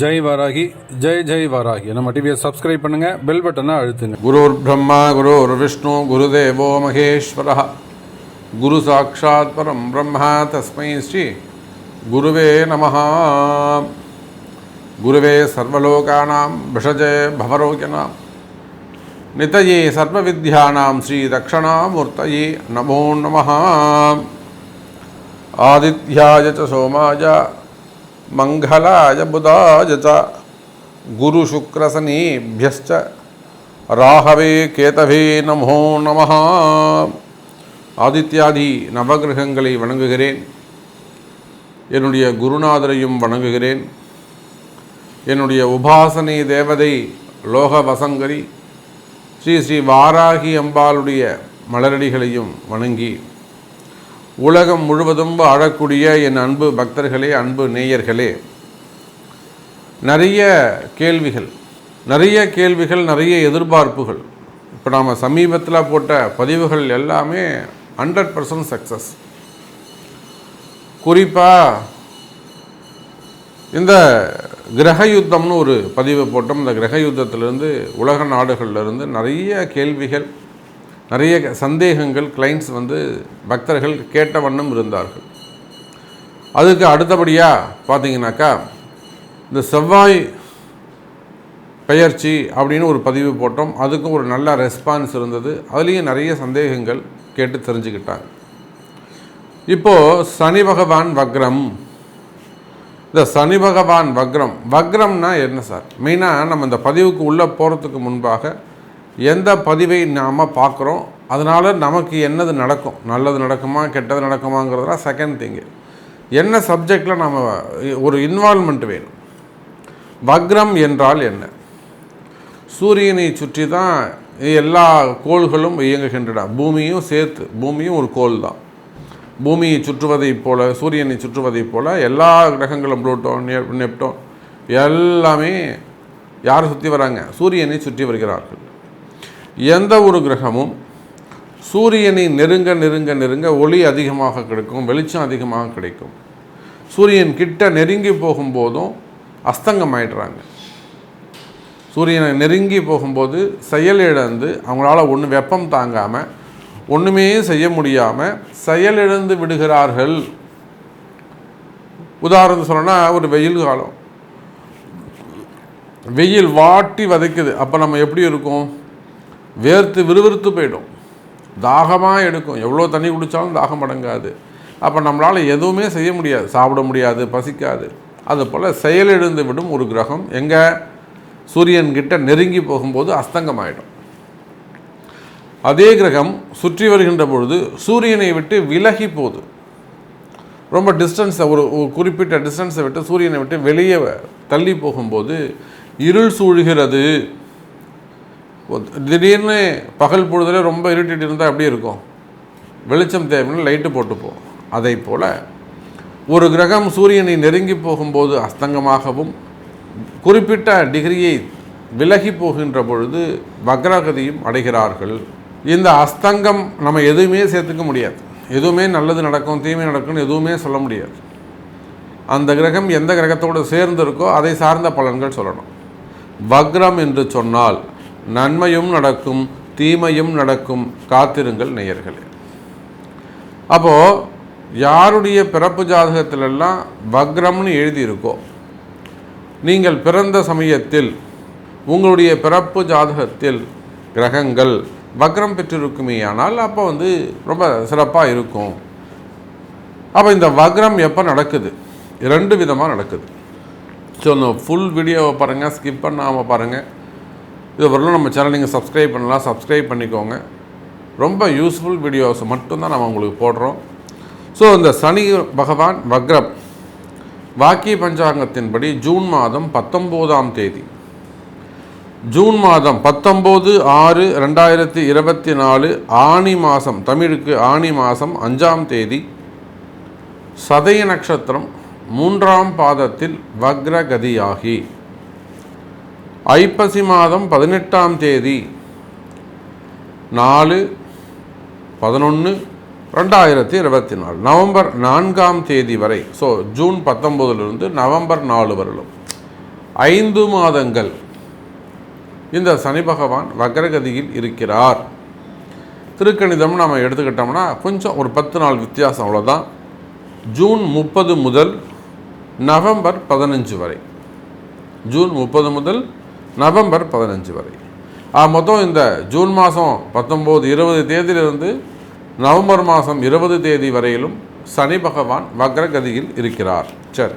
ஜெய் வராகி ஜெய் ஜெய் வராகி. நம்ம டிவியை சப்ஸ்கிரைப் பண்ணுங்க பெல் பட்டனை அழுத்துங்க. குருர் பிரம்மா குருர் விஷ்ணு குரு தேவோ மகேஸ்வர. குரு சாட்சாத் பரம் பிரம்மா தஸ்மை ஸ்ரீ குருவே நம குருவே சர்வலோகானாம் விஷஜே பவரோகியனாம். நிதயே சர்வவித்யானாம் ஸ்ரீ தக்ஷணாமூர்த்தயே நமோ நம ஆதித்யாய ச சோமாய. மங்களாய புதாய ச. குருசுக்ரசனீபியश्च ராகவே கேதவே நமோ நம ஆதித்யாதி நவகிரகங்களை வணங்குகிறேன். என்னுடைய குருநாதரையும் வணங்குகிறேன். என்னுடைய உபாசனை தேவதை லோக வசங்கரி ஸ்ரீ ஸ்ரீ வாராகி அம்பாளுடைய மலரடிகளையும் வணங்கி உலகம் முழுவதும் வாழக்கூடிய என் அன்பு பக்தர்களே அன்பு நேயர்களே நிறைய கேள்விகள் நிறைய கேள்விகள் நிறைய எதிர்பார்ப்புகள். இப்போ நாம் சமீபத்தில் போட்ட பதிவுகள் எல்லாமே ஹண்ட்ரட் பர்சன்ட் சக்ஸஸ் குறிப்பாக இந்த கிரக யுத்தம்னு ஒரு பதிவு போட்டோம். இந்த கிரக யுத்தத்திலிருந்து உலக நாடுகளிலிருந்து நிறைய கேள்விகள் நிறைய சந்தேகங்கள் கிளைண்ட்ஸ் வந்து பக்தர்கள் கேட்ட வண்ணம் இருந்தார்கள். அதுக்கு அடுத்தபடியாக பார்த்தீங்கன்னாக்கா இந்த செவ்வாய் பெயர்ச்சி அப்படின்னு ஒரு பதிவு போட்டோம். அதுக்கும் ஒரு நல்ல ரெஸ்பான்ஸ் இருந்தது. அதுலேயும் நிறைய சந்தேகங்கள் கேட்டு தெரிஞ்சுக்கிட்டாங்க. இப்போது சனி பகவான் வக்ரம். இந்த சனி பகவான் வக்ரம். வக்ரம்னா என்ன சார்? மெயினாக நம்ம இந்த பதிவுக்கு உள்ளே போகிறதுக்கு முன்பாக எந்த பதிவை நாம் பார்க்குறோம் அதனால் நமக்கு என்னது நடக்கும் நல்லது நடக்குமா கெட்டது நடக்குமாங்கிறதுலாம் செகண்ட் திங்கு என்ன சப்ஜெக்டில் நம்ம ஒரு இன்வால்மெண்ட் வேணும்? வக்ரம் என்றால் என்ன? சூரியனை சுற்றி தான் எல்லா கோள்களும் இயங்குகின்றன. பூமியும் சேர்த்து பூமியும் ஒரு கோள் தான். பூமியை சுற்றுவதைப் போல் சூரியனை சுற்றுவதைப் போல் எல்லா கிரகங்களும் புளூட்டோ நெப் நெப்டோன் எல்லாமே யாரை சுற்றி வராங்க? சூரியனை சுற்றி வருகிறார்கள். எந்த ஒரு கிரகமும் சூரியனை நெருங்க நெருங்க நெருங்க ஒளி அதிகமாக கிடைக்கும் வெளிச்சம் அதிகமாக கிடைக்கும். சூரியன் கிட்ட நெருங்கி போகும்போதும் அஸ்தங்கம் ஆயிடுறாங்க சூரியனை நெருங்கி போகும்போது செயலிழந்து அவங்களால ஒன்று வெப்பம் தாங்காமல் ஒன்றுமே செய்ய முடியாமல் செயலிழந்து விடுகிறார்கள். உதாரணம் சொல்லணும்னா ஒரு வெயில் காலம். வெயில் வாட்டி வதைக்குது. அப்போ நம்ம எப்படி இருக்கும்? வேர்த்து விறுவிறுத்து போயிடும். தாகமாக எடுக்கும். எவ்வளோ தண்ணி குடித்தாலும் தாகம் அடங்காது. அப்போ நம்மளால் எதுவுமே செய்ய முடியாது. சாப்பிட முடியாது பசிக்காது. அதுபோல் செயலிழந்து விடும் ஒரு கிரகம். எங்கே? சூரியன்கிட்ட நெருங்கி போகும்போது அஸ்தங்கமாயிடும். அதே கிரகம் சுற்றி வருகின்ற பொழுது சூரியனை விட்டு விலகி போகுது. ரொம்ப டிஸ்டன்ஸை ஒரு குறிப்பிட்ட டிஸ்டன்ஸை விட்டு சூரியனை விட்டு வெளியே தள்ளி போகும்போது இருள் சூழ்கிறது. திடீர்னு பகல் பொழுதுல ரொம்ப இருட்டிட்டு இருந்தால் எப்படி இருக்கும்? வெளிச்சம் தேவைன்னு லைட்டு போட்டுப்போம். அதை போல் ஒரு கிரகம் சூரியனை நெருங்கி போகும்போது அஸ்தங்கமாகவும் குறிப்பிட்ட டிகிரியை விலகி போகின்ற பொழுது வக்ரகதியும் அடைகிறார்கள். இந்த அஸ்தங்கம் நம்ம எதுவுமே சேர்த்துக்க முடியாது. எதுவுமே நல்லது நடக்கும் தீமை நடக்கும்னு எதுவுமே சொல்ல முடியாது. அந்த கிரகம் எந்த கிரகத்தோடு சேர்ந்து இருக்கோ அதை சார்ந்த பலன்கள் சொல்லணும். வக்ரம் என்று சொன்னால் நன்மையும் நடக்கும் தீமையும் நடக்கும். காத்திருங்கள் நேயர்களே. அப்போது யாருடைய பிறப்பு ஜாதகத்திலெல்லாம் வக்ரம்னு எழுதியிருக்கோ நீங்கள் பிறந்த சமயத்தில் உங்களுடைய பிறப்பு ஜாதகத்தில் கிரகங்கள் வக்ரம் பெற்றிருக்குமே ஆனால் அப்போ வந்து ரொம்ப சிறப்பாக இருக்கும். அப்போ இந்த வக்ரம் எப்போ நடக்குது? ரெண்டு விதமாக நடக்குது. ஸோ இந்த ஃபுல் வீடியோவை பாருங்கள் ஸ்கிப் பண்ணாமல் பாருங்கள் இது வரலாம் நம்ம சேனல் நீங்கள் சப்ஸ்கிரைப் பண்ணலாம் சப்ஸ்கிரைப் பண்ணிக்கோங்க. ரொம்ப யூஸ்ஃபுல் வீடியோஸ் மட்டும்தான் நம்ம உங்களுக்கு போடுறோம். ஸோ இந்த சனி பகவான் வக்ரம் வாக்கிய பஞ்சாங்கத்தின்படி ஜூன் மாதம் பத்தொம்போதாம் தேதி. ஜூன் மாதம் பத்தொம்போது ஆறு ரெண்டாயிரத்தி இருபத்தி நாலு ஆணி மாதம் தமிழுக்கு ஆணி மாதம் அஞ்சாம் தேதி சதய நட்சத்திரம் மூன்றாம் பாதத்தில் வக்ரகதியாகி. ஐப்பசி மாதம் பதினெட்டாம் தேதி நாலு பதினொன்று ரெண்டாயிரத்தி இருபத்தி நாலு. நவம்பர் நான்காம் தேதி வரை ஸோ ஜூன் பத்தொம்போதுலேருந்து நவம்பர் நாலு வரலும் ஐந்து மாதங்கள் இந்த சனி பகவான் வக்ரகதியில் இருக்கிறார். திருக்கணிதம் நம்ம எடுத்துக்கிட்டோம்னா கொஞ்சம் ஒரு பத்து நாள் வித்தியாசம் அவ்வளோதான் ஜூன் முப்பது முதல் நவம்பர் பதினஞ்சு வரை. ஜூன் முப்பது முதல் நவம்பர் பதினஞ்சு வரை. ஆ மொத்தம் இந்த ஜூன் மாதம் பத்தொம்போது இருபது தேதியிலிருந்து நவம்பர் மாதம் இருபது தேதி வரையிலும் சனி பகவான் வக்ரகதியில் இருக்கிறார். சரி.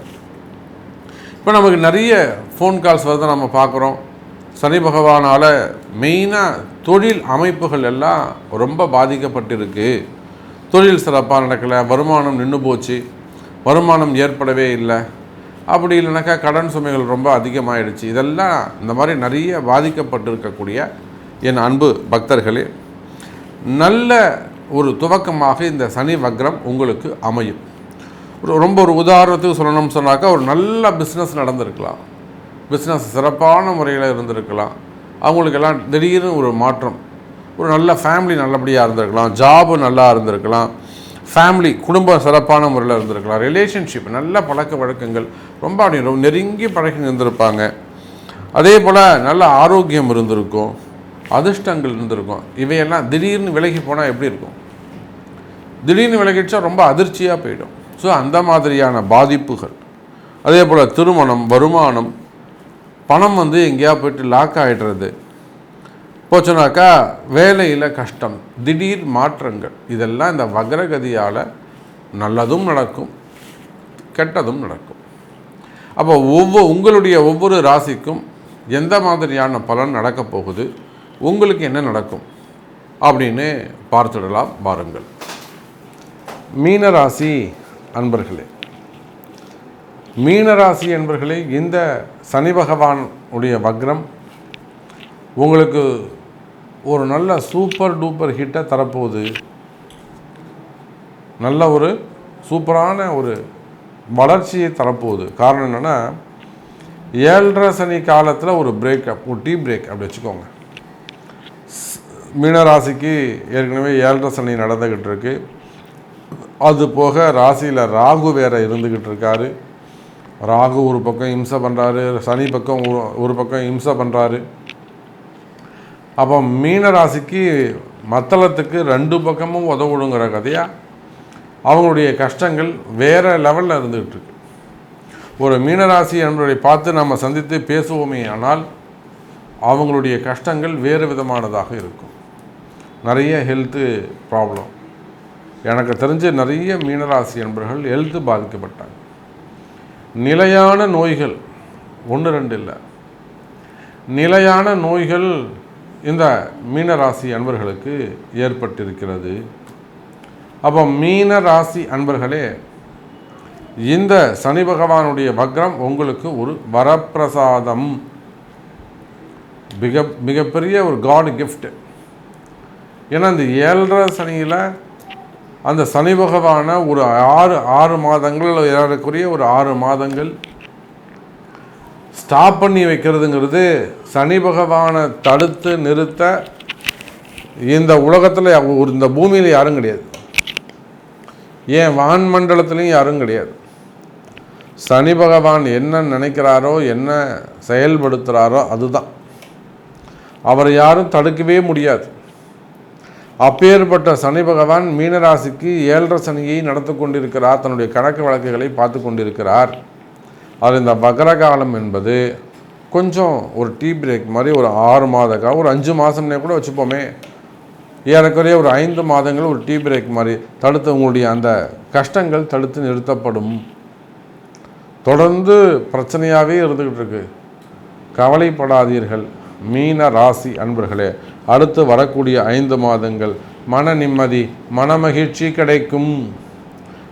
இப்போ நமக்கு நிறைய ஃபோன் கால்ஸ் வந்து நம்ம பார்க்குறோம். சனி பகவானால் மெயினாக தொழில் அமைப்புகள் எல்லாம் ரொம்ப பாதிக்கப்பட்டிருக்கு. தொழில் சிறப்பாக நடக்கலை வருமானம் நின்று போச்சு. வருமானம் ஏற்படவே இல்லை. அப்படி இல்லைனாக்கா கடன் சுமைகள் ரொம்ப அதிகமாகிடுச்சு இதெல்லாம் இந்த மாதிரி நிறைய பாதிக்கப்பட்டிருக்கக்கூடிய என் அன்பு பக்தர்களே நல்ல ஒரு துவக்கமாக இந்த சனி வக்ரம் உங்களுக்கு அமையும். ஒரு ரொம்ப ஒரு உதாரணத்துக்கு சொல்லணும்னு சொன்னாக்கா ஒரு நல்ல பிஸ்னஸ் நடந்திருக்கலாம். பிஸ்னஸ் சிறப்பான முறையில் இருந்திருக்கலாம். அவங்களுக்கெல்லாம் திடீர்னு ஒரு மாற்றம். ஒரு நல்ல ஃபேமிலி நல்லபடியாக இருந்திருக்கலாம். ஜாபு நல்லா இருந்திருக்கலாம். ஃபேமிலி குடும்பம் சிறப்பான முறையில் இருந்திருக்கலாம். ரிலேஷன்ஷிப் நல்ல பழக்க வழக்கங்கள் ரொம்ப அப்படி ரொம்ப நெருங்கி பழகி இருந்திருப்பாங்க. அதே போல் நல்ல ஆரோக்கியம் இருந்திருக்கும். அதிர்ஷ்டங்கள் இருந்திருக்கும். இவையெல்லாம் திடீர்னு விலகி போனால் எப்படி இருக்கும்? திடீர்னு விலகிடுச்சா ரொம்ப அதிர்ச்சியாக போயிடும். ஸோ அந்த மாதிரியான பாதிப்புகள். அதே போல் திருமணம் வருமானம் பணம் வந்து எங்கேயா போயிட்டு லாக் ஆகிடுறது போச்சுனாக்கா வேலையில் கஷ்டம் திடீர் மாற்றங்கள். இதெல்லாம் இந்த வக்ரகதியால் நல்லதும் நடக்கும் கெட்டதும் நடக்கும். அப்போ ஒவ்வொரு உங்களுடைய ஒவ்வொரு ராசிக்கும் எந்த மாதிரியான பலன் நடக்கப் போகுது? உங்களுக்கு என்ன நடக்கும்? அப்படின்னு பார்த்துடலாம் பாருங்கள் மீனராசி அன்பர்களே மீனராசி என்பர்களே இந்த சனி பகவானுடைய வக்ரம் உங்களுக்கு ஒரு நல்ல சூப்பர் டூப்பர் ஹிட்டை தரப்போகுது. நல்ல ஒரு சூப்பரான ஒரு வளர்ச்சியை தரப்போகுது. காரணம் என்னென்னா ஏழரை சனி காலத்தில் ஒரு பிரேக்கப் ஒரு டீ பிரேக் அப்படி வச்சுக்கோங்க. மீனராசிக்கு ஏற்கனவே ஏழரை சனி நடந்துக்கிட்டு இருக்கு. அது போக ராசியில் ராகு வேற இருந்துக்கிட்டு இருக்காரு. ராகு ஒரு பக்கம் இம்சை பண்ணுறாரு சனி பக்கம் ஒரு- பக்கம் இம்சை பண்ணுறாரு அப்போ மீன ராசிக்கு மத்தளத்துக்கு ரெண்டு பக்கமும் உதவுடுங்கிற கதையாக அவங்களுடைய கஷ்டங்கள் வேறு லெவலில் இருந்துகிட்டு இருக்கு. ஒரு மீனராசி என்பதை பார்த்து நம்ம சந்தித்து பேசுவோமே ஆனால் அவங்களுடைய கஷ்டங்கள் வேறு விதமானதாக இருக்கும். நிறைய ஹெல்த்து ப்ராப்ளம் எனக்கு தெரிஞ்ச நிறைய மீனராசி என்பர்கள் ஹெல்த்து பாதிக்கப்பட்டாங்க. நிலையான நோய்கள் ஒன்று ரெண்டு இல்லை. நிலையான நோய்கள் இந்த மீனராசி அன்பர்களுக்கு ஏற்பட்டிருக்கிறது. அப்போ மீன ராசி அன்பர்களே இந்த சனி பகவானுடைய வக்ரம் உங்களுக்கு ஒரு வரப்பிரசாதம். மிக மிகப்பெரிய ஒரு காட் கிஃப்ட் ஏன்னா இந்த ஏழரை சனியில் அந்த சனி பகவான ஒரு ஆறு ஆறு மாதங்கள் ஏறக்குரிய ஒரு ஆறு மாதங்கள் ஸ்டாப் பண்ணி வைக்கிறதுங்கிறது சனி பகவானை தடுத்து நிறுத்த இந்த உலகத்தில் ஒரு இந்த பூமியில் யாரும் கிடையாது. ஏன் வான்மண்டலத்திலையும் யாரும் கிடையாது. சனி பகவான் என்ன நினைக்கிறாரோ என்ன செயல்படுத்துகிறாரோ அதுதான். அவரை யாரும் தடுக்கவே முடியாது. அப்பேற்பட்ட சனி பகவான் மீனராசிக்கு ஏழரை சனியை நடத்து கொண்டிருக்கிறார். தன்னுடைய கணக்கு வழக்குகளை பார்த்து கொண்டிருக்கிறார். அது இந்த மகர காலம் என்பது கொஞ்சம் ஒரு டீ பிரேக் மாதிரி ஒரு ஆறு மாத காலம் ஒரு அஞ்சு மாதம்னே கூட வச்சுப்போமே. ஏறக்குறைய ஒரு ஐந்து மாதங்கள் ஒரு டீ பிரேக் மாதிரி தடுத்து உங்களுடைய அந்த கஷ்டங்கள் தடுத்து நிறுத்தப்படும். தொடர்ந்து பிரச்சனையாகவே இருந்துக்கிட்டு இருக்கு. கவலைப்படாதீர்கள். மீன ராசி அன்பர்களே அடுத்து வரக்கூடிய ஐந்து மாதங்கள் மன நிம்மதி மனமகிழ்ச்சி கிடைக்கும்.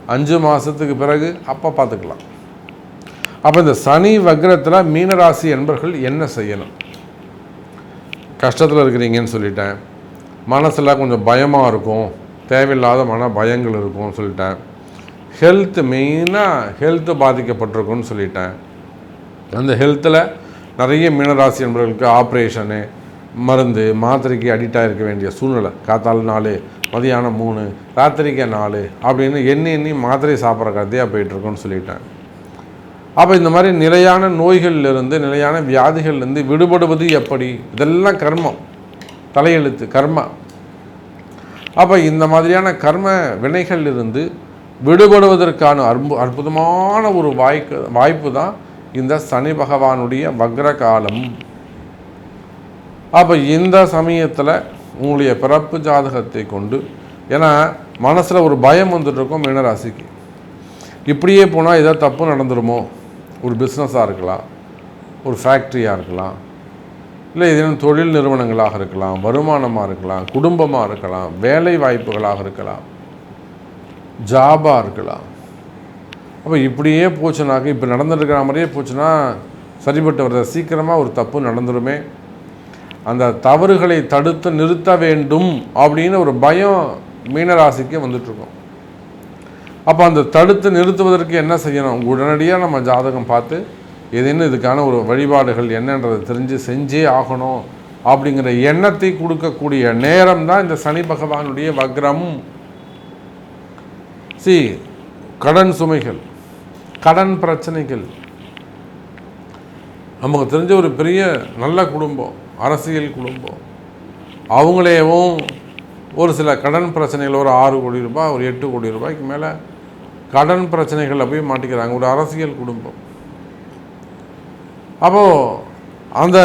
அஞ்சு மாதத்துக்கு பிறகு அப்போ பார்த்துக்கலாம். அப்போ இந்த சனி வக்ரத்தில் மீனராசி என்பர்கள் என்ன செய்யணும்? கஷ்டத்தில் இருக்கிறீங்கன்னு சொல்லிட்டேன். மனசில் கொஞ்சம் பயமாக இருக்கும். தேவையில்லாத மன பயங்கள் இருக்கும்னு சொல்லிட்டேன். ஹெல்த் மெயினாக ஹெல்த்து பாதிக்கப்பட்டிருக்குன்னு சொல்லிட்டேன். அந்த ஹெல்த்தில் நிறைய மீனராசி என்பவர்களுக்கு ஆப்ரேஷனு மருந்து மாத்திரைக்கு அடிக்ட் ஆகிருக்க வேண்டிய சூழ்நிலை. காத்தால் நாலு மதியானம் மூணு ராத்திரிக்கு நாலு அப்படின்னு எண்ணி எண்ணி மாத்திரை சாப்பிட்ற கதையாக போயிட்டுருக்குன்னு சொல்லிட்டேன். அப்போ இந்த மாதிரி நிலையான நோய்கள்லேருந்து நிலையான வியாதிகள்லேருந்து விடுபடுவது எப்படி? இதெல்லாம் கர்மம். தலையெழுத்து கர்மா. அப்போ இந்த மாதிரியான கர்ம வினைகள் இருந்து விடுபடுவதற்கான அற்பு அற்புதமான ஒரு வாய்க்கு வாய்ப்பு தான் இந்த சனி பகவானுடைய வக்ர காலம் அப்போ இந்த சமயத்தில் உங்களுடைய பிறப்பு ஜாதகத்தை கொண்டு ஏன்னா மனசில் ஒரு பயம் வந்துட்டுருக்கும் மீனராசிக்கு. இப்படியே போனால் ஏதாவது தப்பு நடந்துருமோ? ஒரு பிஸ்னஸாக இருக்கலாம் ஒரு ஃபேக்ட்ரியாக இருக்கலாம் இல்லை ஏதேனும் தொழில் நிறுவனங்களாக இருக்கலாம் வருமானமாக இருக்கலாம் குடும்பமாக இருக்கலாம் வேலை வாய்ப்புகளாக இருக்கலாம் ஜாபாக இருக்கலாம். அப்போ இப்படியே போச்சுனாக்க இப்போ நடந்துருக்கிற மாதிரியே போச்சுன்னா சரிபட்டு வர்ற சீக்கிரமாக ஒரு தப்பு நடந்துருமே. அந்த தவறுகளை தடுத்து நிறுத்த வேண்டும் அப்படின்னு ஒரு பயம் மீனராசிக்கே வந்துட்டுருக்கும். அப்போ அந்த தடுத்து நிறுத்துவதற்கு என்ன செய்யணும்? உடனடியாக நம்ம ஜாதகம் பார்த்து எதுன்னு இதுக்கான ஒரு வழிபாடுகள் என்னன்றதை தெரிஞ்சு செஞ்சே ஆகணும் அப்படிங்கிற எண்ணத்தை கொடுக்கக்கூடிய நேரம் தான் இந்த சனி பகவானுடைய வக்ரம். சி கடன் சுமைகள் கடன் பிரச்சனைகள். நமக்கு தெரிஞ்ச ஒரு பெரிய நல்ல குடும்பம் அரசியல் குடும்பம். அவங்களேவும் ஒரு சில கடன் பிரச்சனைகள் ஒரு ஆறு கோடி ரூபாய் ஒரு எட்டு கோடி ரூபாய்க்கு மேலே கடன் பிரச்சனைகளில் போய் மாட்டிக்கிறாங்க. ஒரு அரசியல் குடும்பம். அப்போது அந்த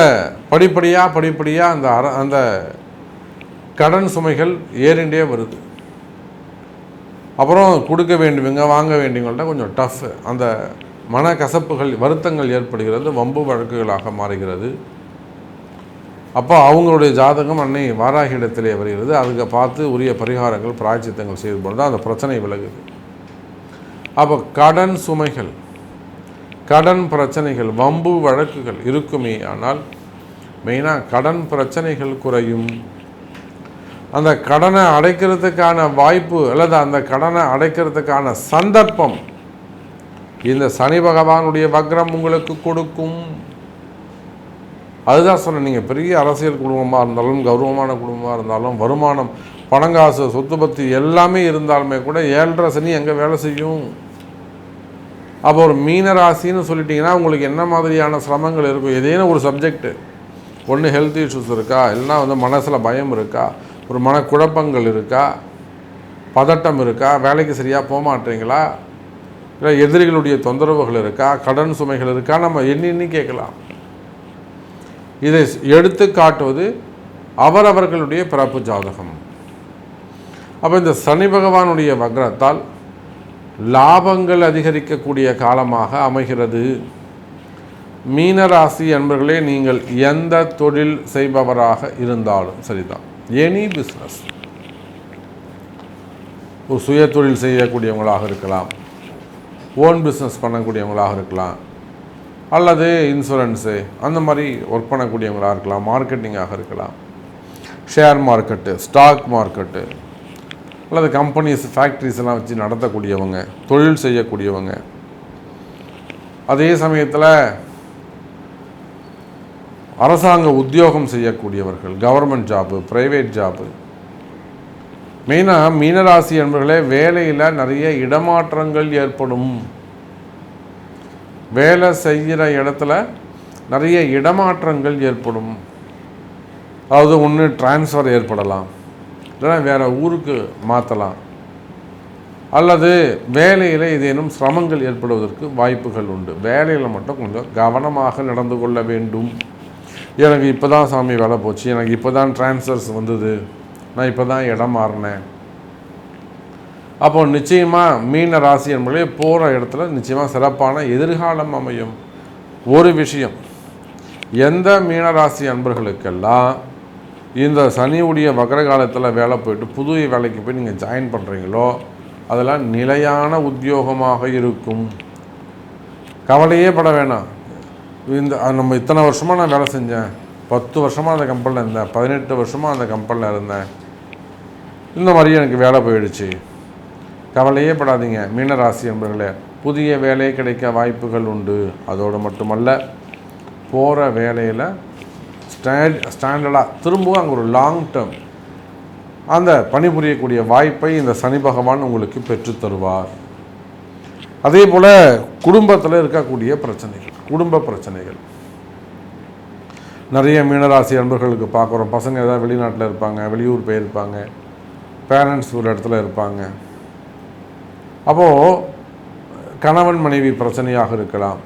படிப்படியாக படிப்படியாக அந்த அர அந்த கடன் சுமைகள் ஏறிண்டே வருது. அப்புறம் கொடுக்க வேண்டியவங்க வாங்க வேண்டியவங்கள்ட்ட கொஞ்சம் டஃப் அந்த மன கசப்புகள் வருத்தங்கள் ஏற்படுகிறது வம்பு வழக்குகளாக மாறுகிறது. அப்போ அவங்களுடைய ஜாதகம் அன்னை வாராகி இடத்திலே வருகிறது. அதுக்கு பார்த்து உரிய பரிகாரங்கள் பிராய்ச்சித்தங்கள் செய்து பொழுது அந்த பிரச்சனை விலகுது. அப்போ கடன் சுமைகள் கடன் பிரச்சனைகள் வம்பு வழக்குகள் இருக்குமே ஆனால் மெயினாக கடன் பிரச்சனைகள் குறையும். அந்த கடனை அடைக்கிறதுக்கான வாய்ப்பு அல்லது அந்த கடனை அடைக்கிறதுக்கான சந்தர்ப்பம் இந்த சனி பகவானுடைய வக்ரம் உங்களுக்கு கொடுக்கும். அதுதான் சொன்னேன் நீங்கள் பெரிய அரசியல் குடும்பமாக இருந்தாலும் கௌரவமான குடும்பமாக இருந்தாலும் வருமானம் பணங்காசு சொத்து பத்தி எல்லாமே இருந்தாலுமே கூட ஏழரை சனி எங்கே வேலை செய்யும். அப்போ ஒரு மீன ராசின்னு சொல்லிட்டிங்கன்னா உங்களுக்கு என்ன மாதிரியான சிரமங்கள் இருக்கும்? ஏதேனும் ஒரு சப்ஜெக்ட்டு ஒன்று ஹெல்த் இஷ்யூஸ் இருக்கா? இல்லைன்னா வந்து மனசில் பயம் இருக்கா? ஒரு மனக்குழப்பங்கள் இருக்கா? பதட்டம் இருக்கா? வேலைக்கு சரியாக போக மாட்டீங்களா? இல்லை எதிரிகளுடைய தொந்தரவுகள் இருக்கா? கடன் சுமைகள் இருக்கா? நம்ம எண்ணி கேட்கலாம். இதை எடுத்து காட்டுவது அவரவர்களுடைய பிறப்பு ஜாதகம். அப்போ இந்த சனி பகவானுடைய வக்ரத்தால் லாபங்கள் அதிகரிக்கக்கூடிய காலமாக அமைகிறது. மீனராசி அன்பர்களே நீங்கள் எந்த தொழில் செய்பவராக இருந்தாலும் சரிதான். எனி பிஸ்னஸ் ஒரு சுய தொழில் செய்யக்கூடியவங்களாக இருக்கலாம். ஓன் பிஸ்னஸ் பண்ணக்கூடியவங்களாக இருக்கலாம். அல்லது இன்சூரன்ஸு அந்த மாதிரி ஒர்க் பண்ணக்கூடியவங்களாக இருக்கலாம். மார்க்கெட்டிங்காக இருக்கலாம். ஷேர் மார்க்கெட்டு ஸ்டாக் மார்க்கெட்டு அல்லது கம்பெனிஸ் ஃபேக்ட்ரிஸ் எல்லாம் வச்சு நடத்தக்கூடியவங்க தொழில் செய்யக்கூடியவங்க. அதே சமயத்தில் அரசாங்க உத்தியோகம் செய்யக்கூடியவர்கள் கவர்மெண்ட் ஜாப்பு ப்ரைவேட் ஜாப்பு மெயினாக மீனராசி என்பர்களே வேலையில் நிறைய இடமாற்றங்கள் ஏற்படும். வேலை செய்கிற இடத்துல நிறைய இடமாற்றங்கள் ஏற்படும். அதாவது ஒன்று டிரான்ஸ்ஃபர் ஏற்படலாம். இல்லைன்னா வேறு ஊருக்கு மாற்றலாம் அல்லது வேலையில் ஏதேனும் சிரமங்கள் ஏற்படுவதற்கு வாய்ப்புகள் உண்டு. வேலையில் மட்டும் கொஞ்சம் கவனமாக நடந்து கொள்ள வேண்டும். எனக்கு இப்போ தான் சாமி வேலை போச்சு. எனக்கு இப்போ தான் ட்ரான்ஸ்ஃபர்ஸ் வந்தது. நான் இப்போ தான் இடம் மாறினேன். அப்போ நிச்சயமாக மீன ராசி என்பதே போகிற இடத்துல நிச்சயமாக சிறப்பான எதிர்காலம் அமையும். ஒரு விஷயம் எந்த மீனராசி அன்பர்களுக்கெல்லாம் இந்த சனியுடைய வக்கர காலத்தில் வேலை போயிட்டு புது வேலைக்கு போய் நீங்கள் ஜாயின் பண்ணுறீங்களோ அதெல்லாம் நிலையான உத்தியோகமாக இருக்கும். கவலையே பட வேணாம். இந்த நம்ம இத்தனை வருஷமாக நான் வேலை செஞ்சேன். பத்து வருஷமாக அந்த கம்பெனியில் இருந்தேன். பதினெட்டு வருஷமாக அந்த கம்பெனியில் இருந்தேன். இந்த மாதிரி எனக்கு வேலை போயிடுச்சு. கவலையே படாதீங்க. மீனராசி என்பர்களே புதிய வேலை கிடைக்க வாய்ப்புகள் உண்டு. அதோடு மட்டுமல்ல போகிற வேலையில் ஸ்டாண்ட் ஸ்டாண்டர்டாக திரும்பவும் அங்கே ஒரு லாங் டேர்ம் அந்த பணிபுரியக்கூடிய வாய்ப்பை இந்த சனி பகவான் உங்களுக்கு பெற்று தருவார். அதே போல் குடும்பத்தில் இருக்கக்கூடிய பிரச்சனைகள் குடும்ப பிரச்சனைகள். நிறைய மீனராசி அன்பர்களுக்கு பார்க்குறோம். பசங்க ஏதாவது வெளிநாட்டில் இருப்பாங்க வெளியூர் போயிருப்பாங்க பேரண்ட்ஸ் ஒரு இடத்துல இருப்பாங்க. அப்போது கணவன் மனைவி பிரச்சனையாக இருக்கலாம்.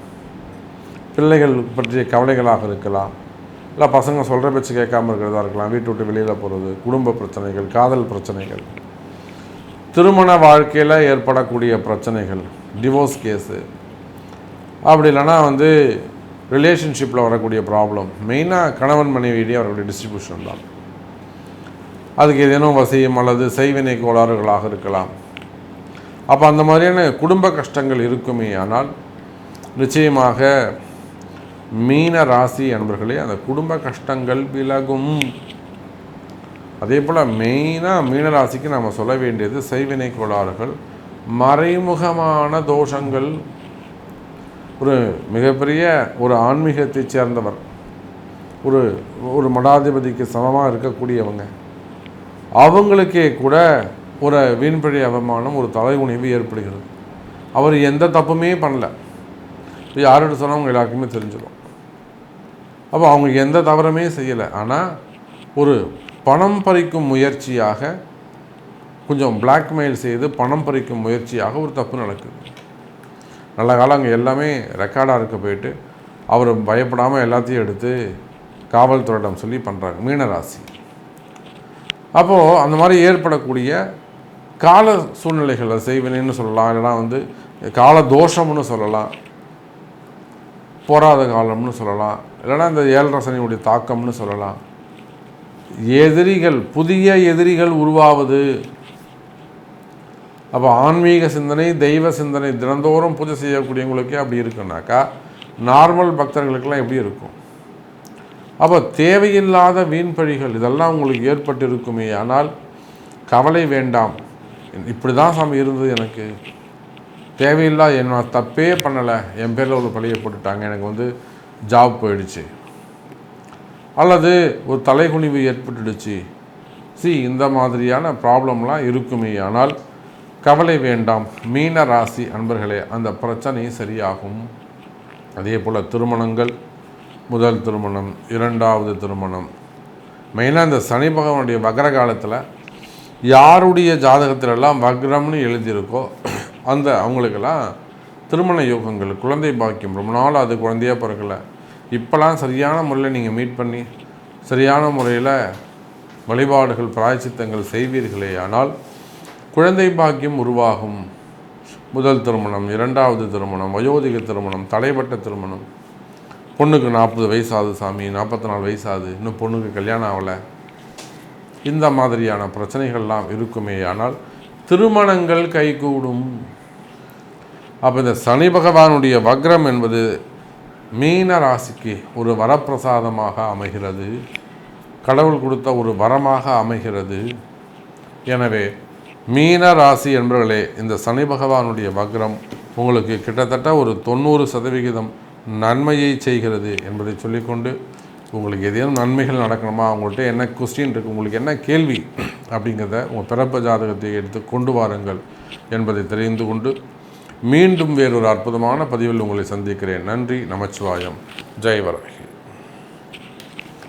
பிள்ளைகள் பற்றிய கவலைகளாக இருக்கலாம். இல்லை பசங்க சொல்கிற பேச்சு கேட்காம இருக்கிறதா இருக்கலாம். வீட்டு விட்டு வெளியில் போகிறது குடும்ப பிரச்சனைகள் காதல் பிரச்சனைகள். திருமண வாழ்க்கையில் ஏற்படக்கூடிய பிரச்சனைகள் டிவோர்ஸ் கேஸு அப்படி இல்லைன்னா வந்து ரிலேஷன்ஷிப்பில் வரக்கூடிய ப்ராப்ளம் மெயினாக கணவன் மனைவியிடையே அவருடைய டிஸ்ட்ரிபியூஷன் தான். அதுக்கு ஏதேனும் வசியம் அல்லது செய்வினை கோளாறுகளாக இருக்கலாம். அப்போ அந்த மாதிரியான குடும்ப கஷ்டங்கள் இருக்குமே ஆனால் நிச்சயமாக மீன ராசி அன்பர்களே அந்த குடும்ப கஷ்டங்கள் விலகும். அதே போல் மெயினாக மீனராசிக்கு நம்ம சொல்ல வேண்டியது செய்வினை கோளாறுகள் மறைமுகமான தோஷங்கள். ஒரு மிகப்பெரிய ஒரு ஆன்மீகத்தைச் சேர்ந்தவர் ஒரு ஒரு மடாதிபதிக்கு சமமாக இருக்கக்கூடியவங்க. அவங்களுக்கே கூட ஒரு வீண்பழி அவமானம் ஒரு தலைகுனிவு ஏற்படுகிறது. அவர் எந்த தப்புமே பண்ணல. இது யார்கிட்ட சொன்னால் அவங்க எல்லாருக்குமே தெரிஞ்சிடும் அப்போ அவங்க எந்த தவறுமே செய்யலை. ஆனால் ஒரு பணம் பறிக்கும் முயற்சியாக கொஞ்சம் பிளாக்மெயில் செய்து பணம் பறிக்கும் முயற்சியாக ஒரு தப்பு நடக்குது. நல்ல காலம் அங்கே எல்லாமே ரெக்கார்டாக இருக்க போயிட்டு அவர் பயப்படாமல் எல்லாத்தையும் எடுத்து காவல்துறையிடம் சொல்லி பண்ணுறாங்க மீனராசி. அப்போது அந்த மாதிரி ஏற்படக்கூடிய கால சூழ்நிலைகளை செய்வினைன்னு சொல்லலாம் இல்லைனா வந்து கால தோஷம்னு சொல்லலாம். போராத காலம்னு சொல்லலாம். இல்லைனா இந்த ஏழரை சனியுடைய தாக்கம்னு சொல்லலாம். எதிரிகள் புதிய எதிரிகள் உருவாவது. அப்போ ஆன்மீக சிந்தனை தெய்வ சிந்தனை தினந்தோறும் பூஜை செய்யக்கூடியவங்களுக்கே அப்படி இருக்குன்னாக்கா நார்மல் பக்தர்களுக்கெல்லாம் எப்படி இருக்கும்? அப்போ தேவையில்லாத வீண் பழிகள் இதெல்லாம் உங்களுக்கு ஏற்பட்டு இருக்குமே ஆனால் கவலை வேண்டாம். இப்படி தான் சாமி இருந்தது எனக்கு. தேவையில்லா என்ன தப்பே பண்ணலை. என் பேரில் ஒரு பழியை போட்டுட்டாங்க. எனக்கு வந்து ஜாப் போயிடுச்சு. அல்லது ஒரு தலைகுனிவு ஏற்பட்டுடுச்சு. சி இந்த மாதிரியான ப்ராப்ளம்லாம் இருக்குமே. ஆனால் கவலை வேண்டாம். மீன ராசி அன்பர்களே அந்த பிரச்சனை சரியாகும். அதே போல் திருமணங்கள் முதல் திருமணம் இரண்டாவது திருமணம். மெயினாக இந்த சனி பகவானுடைய வக்ர காலத்தில் யாருடைய ஜாதகத்திலெல்லாம் வக்ரம்னு எழுதியிருக்கோ அந்த அவங்களுக்கெல்லாம் திருமண யோகங்கள் குழந்தை பாக்கியம் ரொம்ப நாள் அது குழந்தையாக பிறக்கலை. இப்போலாம் சரியான முறையில் நீங்கள் மீட் பண்ணி சரியான முறையில் வழிபாடுகள் பிராய்ச்சித்தங்கள் செய்வீர்களே ஆனால் குழந்தை பாக்கியம் உருவாகும். முதல் திருமணம் இரண்டாவது திருமணம் வயோதிக திருமணம் தடைப்பட்ட திருமணம். பொண்ணுக்கு நாற்பது வயசாகுது சாமி நாற்பத்தி நாலு வயசாகுது இன்னும் பொண்ணுக்கு கல்யாணம் ஆகலை. இந்த மாதிரியான பிரச்சனைகள்லாம் இருக்குமே ஆனால் திருமணங்கள் கைகூடும். அப்போ இந்த சனி பகவானுடைய வக்ரம் என்பது மீன ராசிக்கு ஒரு வரப்பிரசாதமாக அமைகிறது. கடவுள் கொடுத்த ஒரு வரமாக அமைகிறது. எனவே மீன ராசி என்பவர்களே இந்த சனி பகவானுடைய வக்ரம் உங்களுக்கு கிட்டத்தட்ட ஒரு தொண்ணூறு சதவிகிதம் நன்மையை செய்கிறது என்பதை சொல்லிக்கொண்டு உங்களுக்கு எதேனும் நன்மைகள் நடக்கணுமா உங்கள்கிட்ட என்ன கொஸ்டின் இருக்குது உங்களுக்கு என்ன கேள்வி அப்படிங்கிறத உங்கள் பிறப்பு ஜாதகத்தை எடுத்து கொண்டு வாருங்கள் என்பதை தெரிந்து கொண்டு மீண்டும் வேறொரு அற்புதமான பதிவில் உங்களை சந்திக்கிறேன். நன்றி நமச்சிவாயம். ஜெய் வரகி